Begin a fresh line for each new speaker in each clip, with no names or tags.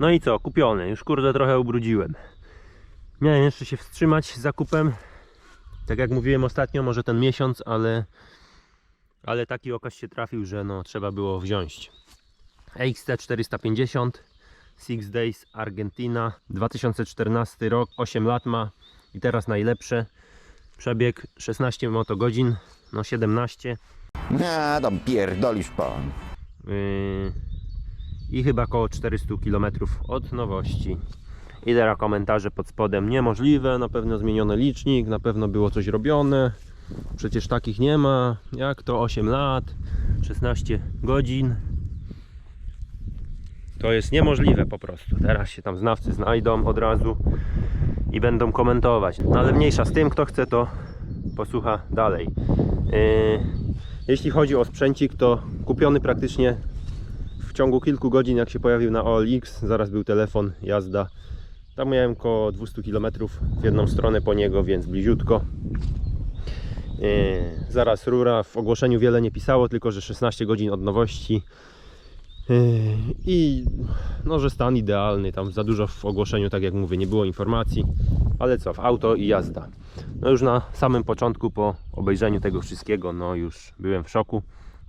No i co, kupiony. Już kurde trochę ubrudziłem. Miałem jeszcze się wstrzymać z zakupem. Tak jak mówiłem ostatnio, może ten miesiąc, ale, ale taki okaz się trafił, że no, trzeba było wziąć. XT 450 Six Days Argentina 2014 rok, 8 lat ma i teraz najlepsze. Przebieg 16 motogodzin, no 17.
Nie, tam pierdolisz pan.
Yy, i chyba około 400 km od nowości. I teraz komentarze pod spodem niemożliwe, na pewno zmieniony licznik, na pewno było coś robione. Przecież takich nie ma. Jak to 8 lat, 16 godzin. To jest niemożliwe po prostu. Teraz się tam znawcy znajdą od razu i będą komentować. No ale mniejsza z tym, kto chce to posłucha dalej. Yy, jeśli chodzi o sprzęcik, to kupiony praktycznie ciągu kilku godzin, jak się pojawił na OLX, zaraz był telefon, jazda. Tam miałem około 200 km w jedną stronę po niego, więc bliziutko. Yy, zaraz rura, w ogłoszeniu wiele nie pisało, tylko że 16 godzin od nowości. Yy, I no, że stan idealny, tam za dużo w ogłoszeniu, tak jak mówię, nie było informacji, ale co, w auto i jazda. No już na samym początku, po obejrzeniu tego wszystkiego, no już byłem w szoku.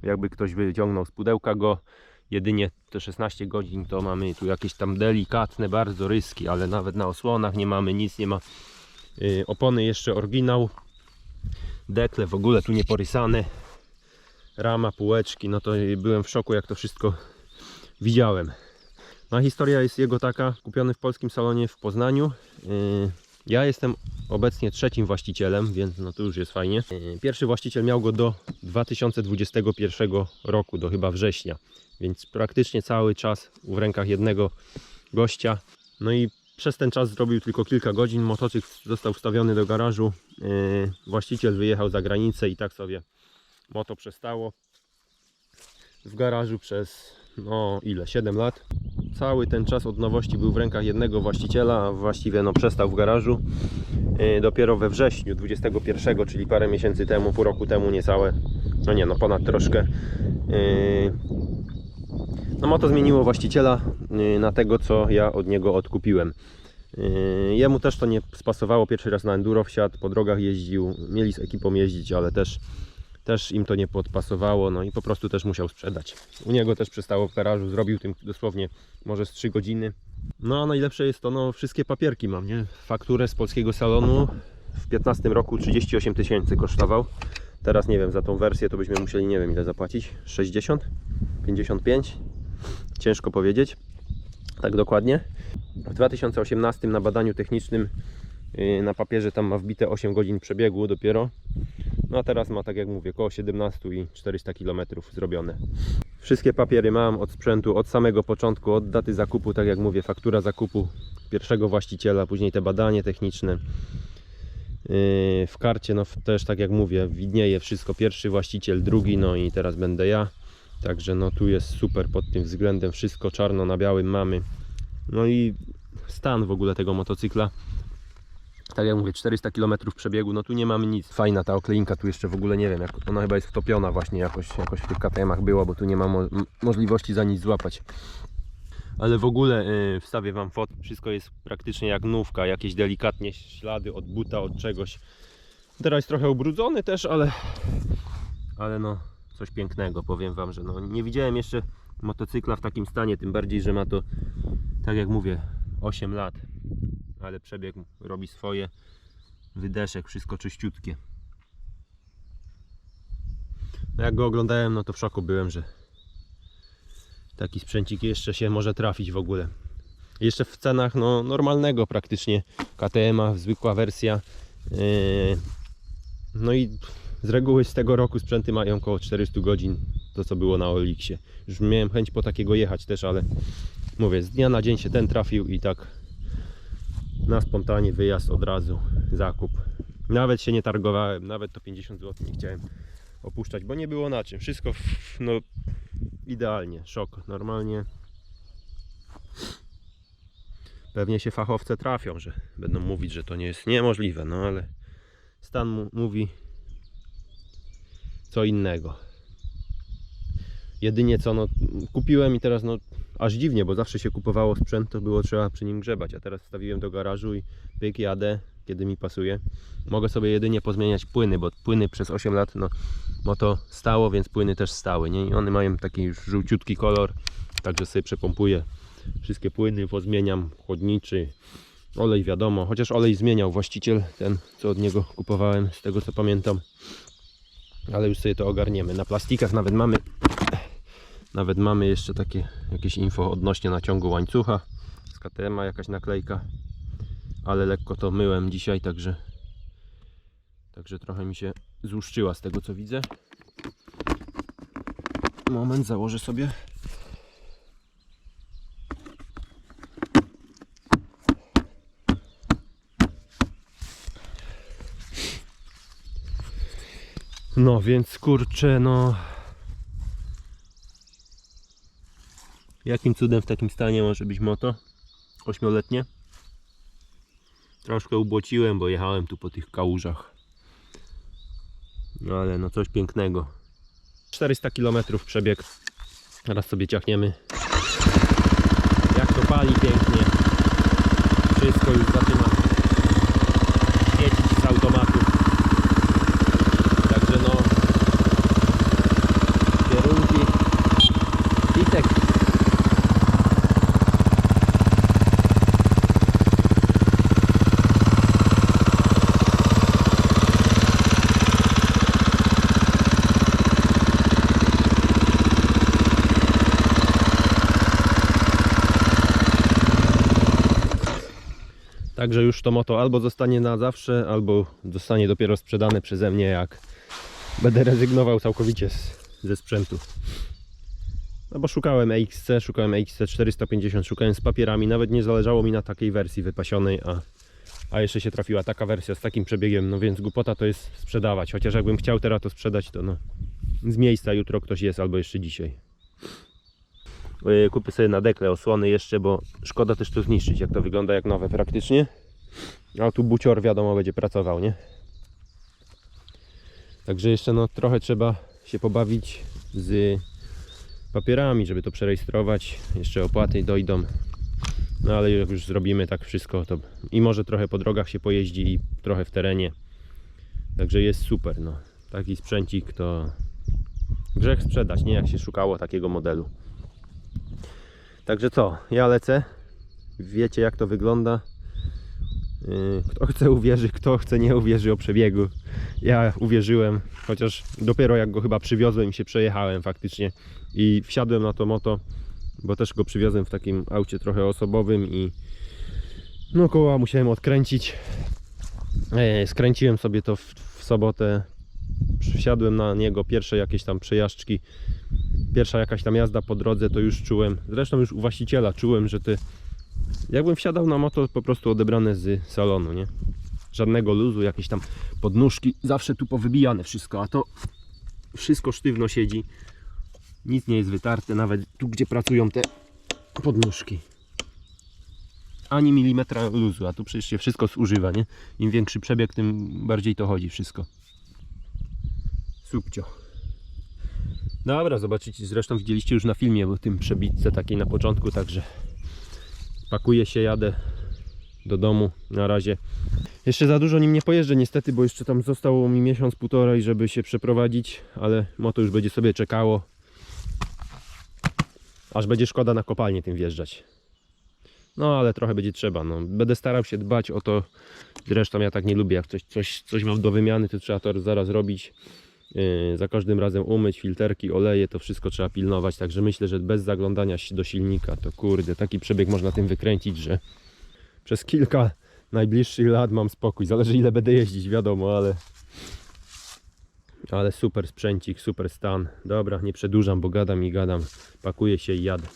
Jakby ktoś wyciągnął z pudełka go, jedynie te 16 godzin, to mamy tu jakieś tam delikatne bardzo ryski, ale nawet na osłonach nie mamy nic, nie ma yy, opony jeszcze oryginał. Dekle w ogóle tu nie porysane. Rama, półeczki, no to byłem w szoku jak to wszystko widziałem. No a historia jest jego taka, kupiony w polskim salonie w Poznaniu. Yy, Ja jestem obecnie trzecim właścicielem, więc no to już jest fajnie. Yy, Pierwszy właściciel miał go do 2021 roku, do chyba września, więc praktycznie cały czas w rękach jednego gościa. No i przez ten czas zrobił tylko kilka godzin. Motocykl został wstawiony do garażu. Yy, Właściciel wyjechał za granicę i tak sobie moto przestało w garażu przez no ile 7 lat. Cały ten czas od nowości był w rękach jednego właściciela, a właściwie no przestał w garażu. Yy, dopiero we wrześniu 21, czyli parę miesięcy temu, pół roku temu niecałe, no nie no ponad troszkę. Yy, no moto zmieniło właściciela yy, na tego co ja od niego odkupiłem. Jemu też to nie spasowało, pierwszy raz na enduro wsiadł, po drogach jeździł, mieli z ekipą jeździć, ale też, też im to nie podpasowało, no i po prostu też musiał sprzedać. U niego też przestało w garażu, zrobił tym dosłownie może z 3 godziny. No a najlepsze jest to, no wszystkie papierki mam, nie? Fakturę z polskiego salonu w 15 roku 38 tysięcy kosztował. Teraz nie wiem, za tą wersję to byśmy musieli nie wiem ile zapłacić, 60? 55? Ciężko powiedzieć, tak dokładnie. W 2018 na badaniu technicznym yy, na papierze tam ma wbite 8 godzin przebiegu dopiero. No a teraz ma tak jak mówię około 17 i 400 km zrobione. Wszystkie papiery mam od sprzętu od samego początku, od daty zakupu, tak jak mówię, faktura zakupu pierwszego właściciela, później te badanie techniczne. Yy, W karcie no też tak jak mówię, widnieje wszystko, pierwszy właściciel, drugi, no i teraz będę ja. Także no tu jest super pod tym względem, wszystko czarno na białym mamy. No i stan w ogóle tego motocykla. Tak jak mówię, 400 km przebiegu, no tu nie mamy nic. Fajna ta okleinka, tu jeszcze w ogóle nie wiem, jak ona chyba jest wtopiona właśnie jakoś, jakoś w tych KTM-ach było, bo tu nie ma mo możliwości za nic złapać. Ale w ogóle yy, wstawię Wam fot, wszystko jest praktycznie jak nówka, jakieś delikatnie ślady od buta, od czegoś. Teraz trochę ubrudzony też, ale, ale no coś pięknego, powiem Wam, że no nie widziałem jeszcze motocykla w takim stanie, tym bardziej, że ma to, tak jak mówię, 8 lat, ale przebieg robi swoje, wydeszek, wszystko czyściutkie. No jak go oglądałem, no to w szoku byłem, że taki sprzęcik jeszcze się może trafić w ogóle. Jeszcze w cenach no, normalnego praktycznie KTM-a, zwykła wersja. Yy, no i z reguły z tego roku sprzęty mają około 400 godzin, to co było na Olixie. Już miałem chęć po takiego jechać też, ale mówię, z dnia na dzień się ten trafił i tak na spontanie wyjazd od razu, zakup. Nawet się nie targowałem, nawet to 50 zł nie chciałem opuszczać, bo nie było na czym. Wszystko no, idealnie, szok. Normalnie pewnie się fachowce trafią, że będą mówić, że to nie jest niemożliwe, no ale stan mówi co innego. Jedynie co, no kupiłem i teraz no aż dziwnie, bo zawsze się kupowało sprzęt, to było trzeba przy nim grzebać, a teraz wstawiłem do garażu i pyk jadę, kiedy mi pasuje. Mogę sobie jedynie pozmieniać płyny, bo płyny przez 8 lat, no, moto stało, więc płyny też stały, nie? I one mają taki żółciutki kolor, także sobie przepompuję wszystkie płyny, pozmieniam, chłodniczy, olej wiadomo, chociaż olej zmieniał właściciel, ten co od niego kupowałem, z tego co pamiętam. Ale już sobie to ogarniemy. Na plastikach nawet mamy nawet mamy jeszcze takie jakieś info odnośnie naciągu łańcucha. Z KTM jakaś naklejka. Ale lekko to myłem dzisiaj, także także trochę mi się złuszczyła z tego co widzę. Moment, założę sobie. No więc kurczę, no. Jakim cudem w takim stanie może być moto? Ośmioletnie. Troszkę ubłociłem, bo jechałem tu po tych kałużach. No ale no coś pięknego. 400 km przebieg. Teraz sobie ciachniemy. Jak to pali pięknie. Wszystko już Także już to moto albo zostanie na zawsze, albo zostanie dopiero sprzedane przeze mnie, jak będę rezygnował całkowicie z, ze sprzętu. No bo szukałem EXC, szukałem EXC 450, szukałem z papierami, nawet nie zależało mi na takiej wersji wypasionej, a, a jeszcze się trafiła taka wersja z takim przebiegiem, no więc głupota to jest sprzedawać, chociaż jakbym chciał teraz to sprzedać, to no z miejsca jutro ktoś jest, albo jeszcze dzisiaj. Yy, Kupię sobie na dekle osłony jeszcze, bo szkoda też to zniszczyć, jak to wygląda jak nowe praktycznie. A tu bucior wiadomo będzie pracował, nie? Także jeszcze no trochę trzeba się pobawić z papierami, żeby to przerejestrować. Jeszcze opłaty dojdą. No ale jak już zrobimy tak wszystko, to i może trochę po drogach się pojeździ i trochę w terenie. Także jest super, no. Taki sprzęcik to grzech sprzedać, nie jak się szukało takiego modelu. Także co, ja lecę. Wiecie jak to wygląda. Yy, Kto chce uwierzy, kto chce nie uwierzy o przebiegu. Ja uwierzyłem, chociaż dopiero jak go chyba przywiozłem i się przejechałem faktycznie i wsiadłem na to moto, bo też go przywiozłem w takim aucie trochę osobowym i no koła musiałem odkręcić. E, Skręciłem sobie to w, w sobotę. Wsiadłem na niego pierwsze jakieś tam przejażdżki pierwsza jakaś tam jazda po drodze, to już czułem, zresztą już u właściciela czułem, że ty, jakbym wsiadał na moto, po prostu odebrane z salonu, nie? Żadnego luzu, jakieś tam podnóżki, zawsze tu powybijane wszystko, a to wszystko sztywno siedzi, nic nie jest wytarte, nawet tu, gdzie pracują te podnóżki. Ani milimetra luzu, a tu przecież się wszystko zużywa, nie? Im większy przebieg, tym bardziej to chodzi wszystko. Subcio. Dobra, zobaczycie, zresztą widzieliście już na filmie o tym przebitce takiej na początku, także pakuję się, jadę do domu na razie. Jeszcze za dużo nim nie pojeżdżę niestety, bo jeszcze tam zostało mi miesiąc, półtorej, żeby się przeprowadzić, ale moto już będzie sobie czekało. Aż będzie szkoda na kopalnię tym wjeżdżać. No ale trochę będzie trzeba. No. Będę starał się dbać o to. Zresztą ja tak nie lubię, jak coś, coś, coś mam do wymiany, to trzeba to zaraz robić. Yy, za każdym razem umyć filterki, oleje, to wszystko trzeba pilnować, także myślę, że bez zaglądania do silnika, to kurde, taki przebieg można tym wykręcić, że przez kilka najbliższych lat mam spokój, zależy ile będę jeździć, wiadomo, ale ale super sprzęcik, super stan, dobra, nie przedłużam, bo gadam i gadam, pakuję się i jadę.